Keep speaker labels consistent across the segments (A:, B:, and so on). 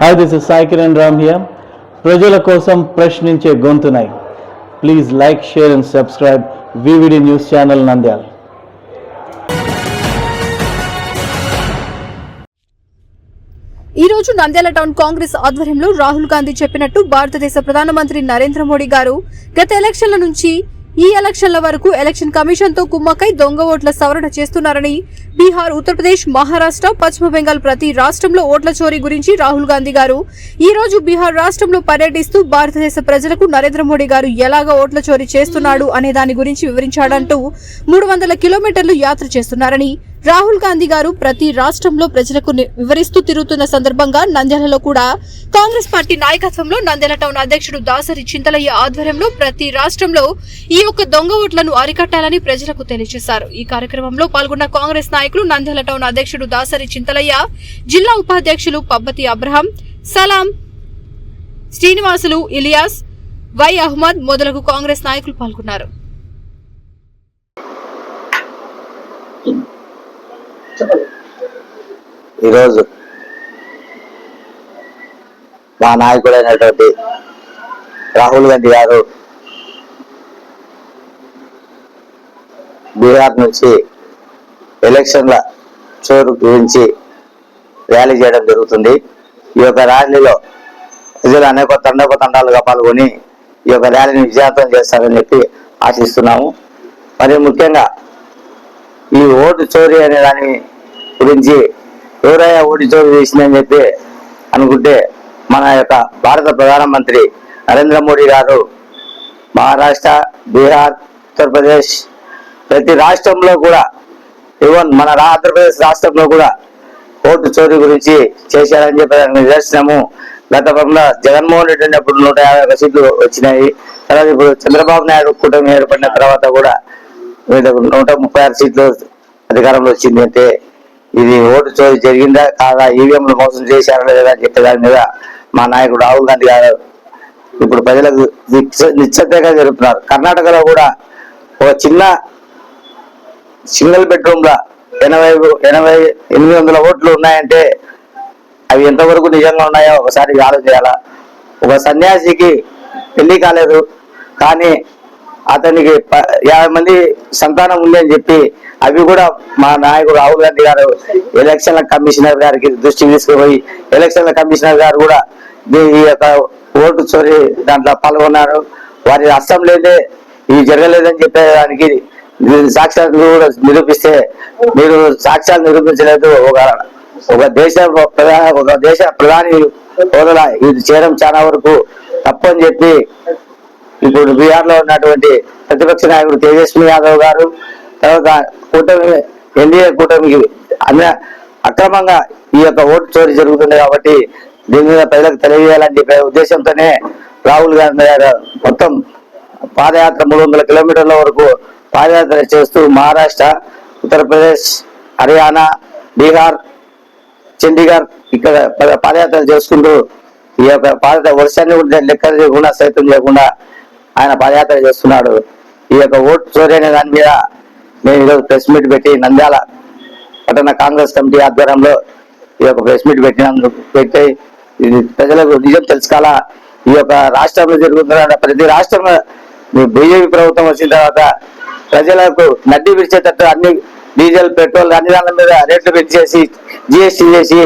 A: Hi this is Sai Kiran Ram here ప్రజల కోసం ప్రశ్నించే గొంతునై. Please like share and subscribe VVD news channel Nandyal
B: ఈ రోజు Nandyal town Congress ఆధ్వర్యంలో రాహుల్ గాంధీ చెప్పినట్టు భారతదేశ ప్రధానమంత్రి నరేంద్ర మోడీ గారు గత ఎలక్షన్ల నుంచి ఈ ఎలక్షన్ల వరకు ఎలక్షన్ కమిషన్తో కుమ్మకై దొంగ ఓట్ల సవరణ చేస్తున్నారని బీహార్ ఉత్తరప్రదేశ్ మహారాష్ట్ర పశ్చిమ బెంగాల్ ప్రతి రాష్ట్రంలో ఓట్ల చోరీ గురించి రాహుల్ గాంధీ గారు. ఈ రోజు బీహార్ రాష్ట్రంలో పర్యటిస్తూ భారతదేశ ప్రజలకు నరేంద్ర మోడీ గారు ఎలాగ ఓట్ల చోరీ చేస్తున్నాడు అనే దాని గురించి వివరించాడంటూ మూడు వందల కిలోమీటర్లు యాత్ర చేస్తున్నారని రాహుల్ గాంధీ గారు ప్రతి రాష్ట్రంలో ప్రజలకు వివరిస్తూ తిరుగుతున్న సందర్భంగా నంద్యాలలో కూడా కాంగ్రెస్ పార్టీ నాయకత్వంలో నంద్యాల టౌన్ అధ్యక్షుడు దాసరి చింతలయ్య ఆధ్వర్యంలో ప్రతి రాష్ట్రంలో ఈ యొక్క దొంగ ఓట్లను అరికట్టాలని ప్రజలకు తెలియజేశారు. ఈ కార్యక్రమంలో పాల్గొన్న కాంగ్రెస్ నాయకులు నంద్యాల టౌన్ అధ్యక్షుడు దాసరి చింతలయ్య జిల్లా ఉపాధ్యక్షులు పబ్బతి అబ్రహం సలాం శ్రీనివాసులు ఇలియాస్ వై అహ్మద్ మొదలగు కాంగ్రెస్ నాయకులు పాల్గొన్నారు.
C: ఈరోజు మా నాయకుడైనటువంటి రాహుల్ గాంధీ గారు బీహార్ నుంచి ఎలక్షన్ల చోరు గురించి ర్యాలీ చేయడం జరుగుతుంది. ఈ యొక్క ర్యాలీలో ప్రజలు అనేక తండక తండాలుగా పాల్గొని ఈ యొక్క ర్యాలీని విజయవంతం చేస్తారని చెప్పి ఆశిస్తున్నాము. మరి ముఖ్యంగా ఈ ఓటు చోరీ అనే దాని గురించి ఎవరైనా ఓటు చోరీ చేసిందని చెప్పి అనుకుంటే మన యొక్క భారత ప్రధానమంత్రి నరేంద్ర మోడీ గారు మహారాష్ట్ర బీహార్ ఉత్తరప్రదేశ్ ప్రతి రాష్ట్రంలో కూడా ఈవెన్ మన ఆంధ్రప్రదేశ్ రాష్ట్రంలో కూడా ఓటు చోరీ గురించి చేశారని చెప్పి నిదర్శనము. గతంలో జగన్మోహన్ రెడ్డి ఉన్నప్పుడు నూట యాభై ఒక సీట్లు వచ్చినాయి. తర్వాత ఇప్పుడు చంద్రబాబు నాయుడు కూటమి ఏర్పడిన తర్వాత కూడా నూట ముప్పై ఆరు సీట్లు అధికారంలో వచ్చింది అంటే ఇది ఓటు చోరీ జరిగిందా కాదా ఈవీఎంలు మోసం చేశారా లేదా అని చెప్పే దాని మీద మా నాయకుడు రాహుల్ గాంధీ గారు ఇప్పుడు ప్రజలకు నిశ్చ- జరుపుతున్నారు. కర్ణాటకలో కూడా ఒక చిన్న సింగిల్ బెడ్రూమ్ లా ఎనభై ఎనభై ఎనిమిది వందల ఓట్లు ఉన్నాయంటే అవి ఎంతవరకు నిజంగా ఉన్నాయో ఒకసారి ఆలోచన చేయాలా ఒక సన్యాసికి పెళ్ళి కాలేదు కానీ అతనికి యాభై మంది సంతానం ఉంది అని చెప్పి అవి కూడా మా నాయకుడు రాహుల్ గాంధీ గారు ఎలక్షన్ల కమిషనర్ గారికి దృష్టికి తీసుకుపోయి ఎలక్షన్ల కమిషనర్ గారు కూడా ఈ యొక్క ఓటు చోరీ దాంట్లో పాల్గొన్నారు. వారి అస్సం లేదే ఇవి జరగలేదని చెప్పేదానికి సాక్ష్యాలు కూడా నిరూపిస్తే మీరు సాక్ష్యాలు నిరూపించలేదు. ఒక ఒక దేశ ప్రధాన ఒక దేశ ప్రధాని హోదాలో ఇది చేయడం చాలా వరకు తప్పని చెప్పి ఇప్పుడు బీహార్లో ఉన్నటువంటి ప్రతిపక్ష నాయకుడు తేజస్వి యాదవ్ గారు తర్వాత కూటమి ఎన్డీఏ కూటమికి అన్న అక్రమంగా ఈ యొక్క ఓటు చోరీ జరుగుతుంది కాబట్టి దీని మీద ప్రజలకు తెలియజేయాలని చెప్పే ఉద్దేశంతోనే రాహుల్ గాంధీ గారు మొత్తం పాదయాత్ర మూడు వందల కిలోమీటర్ల వరకు పాదయాత్ర చేస్తూ మహారాష్ట్ర ఉత్తరప్రదేశ్ హర్యానా బీహార్ చండీగఢ్ ఇక్కడ పాదయాత్రలు చేసుకుంటూ ఈ యొక్క పాదయాత్ర వర్షాన్ని కూడా లెక్క చేయకుండా సైతం చేయకుండా ఆయన పాదయాత్ర చేస్తున్నాడు. ఈ యొక్క ఓటు చోరీ అనే దాని మీద మేము ఈరోజు ప్రెస్ మీట్ పెట్టి నంద్యాల పట్టణ కాంగ్రెస్ కమిటీ ఆధ్వర్యంలో ఈ యొక్క ప్రెస్ మీట్ పెట్టినందుకు పెట్టి ఇది ప్రజలకు నిజం తెలుసుకోవాలా? ఈ యొక్క రాష్ట్రంలో జరుగుతున్న ప్రతి రాష్ట్రంలో బీజేపీ ప్రభుత్వం వచ్చిన తర్వాత ప్రజలకు నడ్డి విడిచేటట్టు అన్ని డీజిల్ పెట్రోల్ అన్ని దాని మీద రేట్లు పెంచేసి జిఎస్టీ చేసి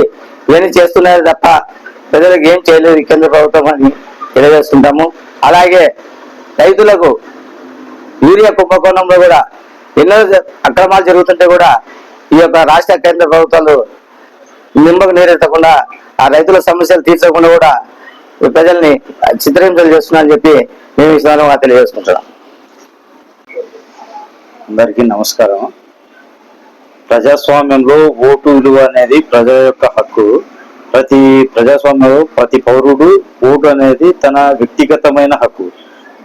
C: ఇవన్నీ చేస్తున్నారు తప్ప ప్రజలకు ఏం చేయలేదు. కేంద్ర ప్రభుత్వం అని తెలియజేస్తుంటాము. అలాగే రైతులకు యూరియా కుంభకోణంలో కూడా ఎన్నో అక్రమాలు జరుగుతుంటే కూడా ఈ యొక్క రాష్ట్ర కేంద్ర ప్రభుత్వాలు నిమ్మకు నీరెత్తకుండా ఆ రైతుల సమస్యలు తీర్చకుండా కూడా ప్రజల్ని చిత్రహింసలు చేస్తున్నారని చెప్పి మేము ఈ సందర్భంగా తెలియజేసుకుంటున్నాం.
D: అందరికీ నమస్కారం. ప్రజాస్వామ్యంలో ఓటు విలువ అనేది ప్రజల యొక్క హక్కు. ప్రతి ప్రజాస్వామ్యంలో ప్రతి పౌరుడు ఓటు అనేది తన వ్యక్తిగతమైన హక్కు.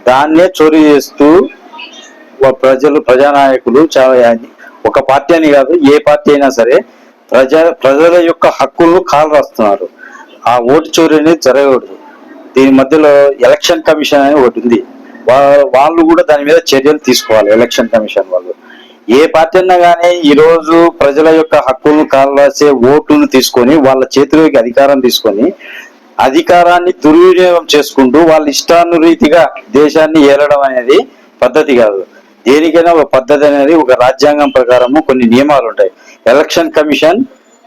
D: దాన్నే చోరీ చేస్తూ ప్రజలు ప్రజానాయకులు చాలా ఒక పార్టీ అని కాదు ఏ పార్టీ అయినా సరే ప్రజా ప్రజల యొక్క హక్కులను కాలు రాస్తున్నారు. ఆ ఓటు చోరీ అనేది జరగకూడదు. దీని మధ్యలో ఎలక్షన్ కమిషన్ అని ఒకటి ఉంది. వాళ్ళు కూడా దాని మీద చర్యలు తీసుకోవాలి ఎలక్షన్ కమిషన్ వాళ్ళు. ఏ పార్టీ అన్నా కానీ ఈరోజు ప్రజల యొక్క హక్కులను కాలరాసే ఓటును తీసుకొని వాళ్ళ చేతిలోకి అధికారం తీసుకొని అధికారాన్ని దుర్వినియోగం చేసుకుంటూ వాళ్ళ ఇష్టానురీతిగా దేశాన్ని ఏలడం అనేది పద్ధతి కాదు. దేనికైనా ఒక పద్ధతి అనేది ఒక రాజ్యాంగం ప్రకారము కొన్ని నియమాలు ఉంటాయి. ఎలక్షన్ కమిషన్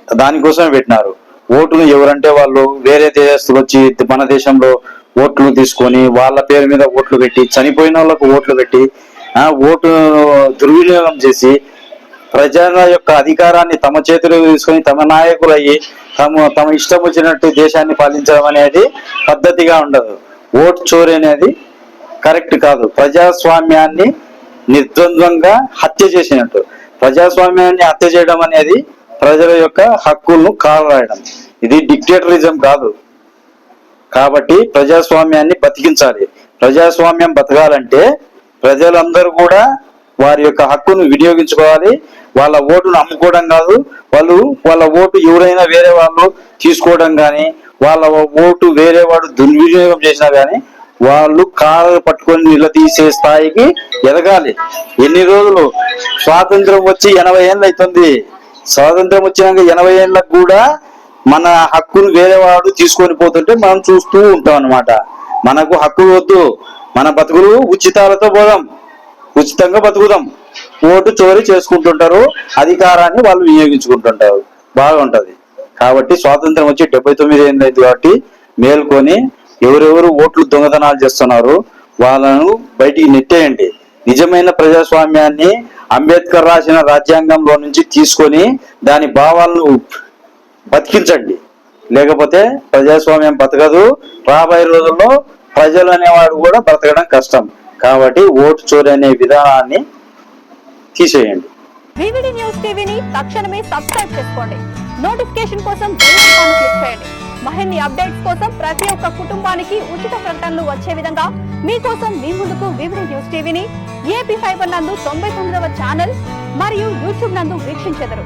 D: దానికోసమే పెట్టినారు. ఓటును ఎవరంటే వాళ్ళు వేరే దేశస్తులు వచ్చి మన దేశంలో ఓట్లు తీసుకొని వాళ్ళ పేరు మీద ఓట్లు పెట్టి చనిపోయిన వాళ్ళకు ఓట్లు పెట్టి ఆ ఓటు దుర్వినియోగం చేసి ప్రజల యొక్క అధికారాన్ని తమ చేతిలో తీసుకొని తమ నాయకులు అయ్యి తమ తమ ఇష్టం వచ్చినట్టు దేశాన్ని పాలించడం అనేది పద్ధతిగా ఉండదు. ఓటు చోరీ అనేది కరెక్ట్ కాదు. ప్రజాస్వామ్యాన్ని నిర్ద్వంద్వంగా హత్య చేసినట్టు. ప్రజాస్వామ్యాన్ని హత్య చేయడం అనేది ప్రజల యొక్క హక్కులను కాలరాయడం. ఇది డిక్టేటరిజం కాదు. కాబట్టి ప్రజాస్వామ్యాన్ని బతికించాలి. ప్రజాస్వామ్యం బతకాలంటే ప్రజలందరూ కూడా వారి యొక్క హక్కును వినియోగించుకోవాలి. వాళ్ళ ఓటును అమ్ముకోవడం కాదు. వాళ్ళు వాళ్ళ ఓటు ఎవరైనా వేరే వాళ్ళు తీసుకోవడం కానీ వాళ్ళ ఓటు వేరే వాడు దుర్వినియోగం చేసినా కానీ వాళ్ళు కాళ్ళు పట్టుకొని నిలదీసే స్థాయికి ఎదగాలి. ఎన్ని రోజులు? స్వాతంత్రం వచ్చి ఎనభై ఏళ్ళు అవుతుంది స్వాతంత్రం వచ్చినాక ఎనభై ఏళ్ళకు కూడా మన హక్కును వేరే వాడు తీసుకొని పోతుంటే మనం చూస్తూ ఉంటాం అనమాట మనకు హక్కు వద్దు. మన బతుకులు ఉచితాలతో పోదాం. ఉచితంగా బతుకుదాం. ఓటు చోరీ చేసుకుంటుంటారు. అధికారాన్ని వాళ్ళు వినియోగించుకుంటుంటారు. బాగుంటది. కాబట్టి స్వాతంత్రం వచ్చి డెబ్బై తొమ్మిది ఏళ్ళు అయింది కాబట్టి మేల్కొని ఎవరెవరు ఓట్లు దొంగతనాలు చేస్తున్నారు వాళ్ళను బయటికి నెట్టేయండి. నిజమైన ప్రజాస్వామ్యాన్ని అంబేద్కర్ రాసిన రాజ్యాంగంలో నుంచి తీసుకొని దాని భావాలను బతికించండి. లేకపోతే ప్రజాస్వామ్యం బతకదు. రాబోయే రోజుల్లో ప్రజలు అనేవాడు కూడా బ్రతకడం కష్టం. కాబట్టి ఓటు చోరీ అనే విధానాన్ని తీసేయండి.
E: వివిడి న్యూస్ టీవీని తక్షణమే సబ్స్క్రైబ్ చేసుకోండి. నోటిఫికేషన్ కోసం బెల్ ఐకాన్ క్లిక్ చేయండి. మరిన్ని అప్డేట్స్ కోసం ప్రతి ఒక్క కుటుంబానికి ఉచిత ప్రకటనలు వచ్చే విధంగా మీకోసం మీ ముందుకు వివిడి న్యూస్ టీవీని ఏపీ ఫైబర్ నందు తొంభై తొమ్మిదవ ఛానల్ మరియు యూట్యూబ్ నందు వీక్షించెదరు.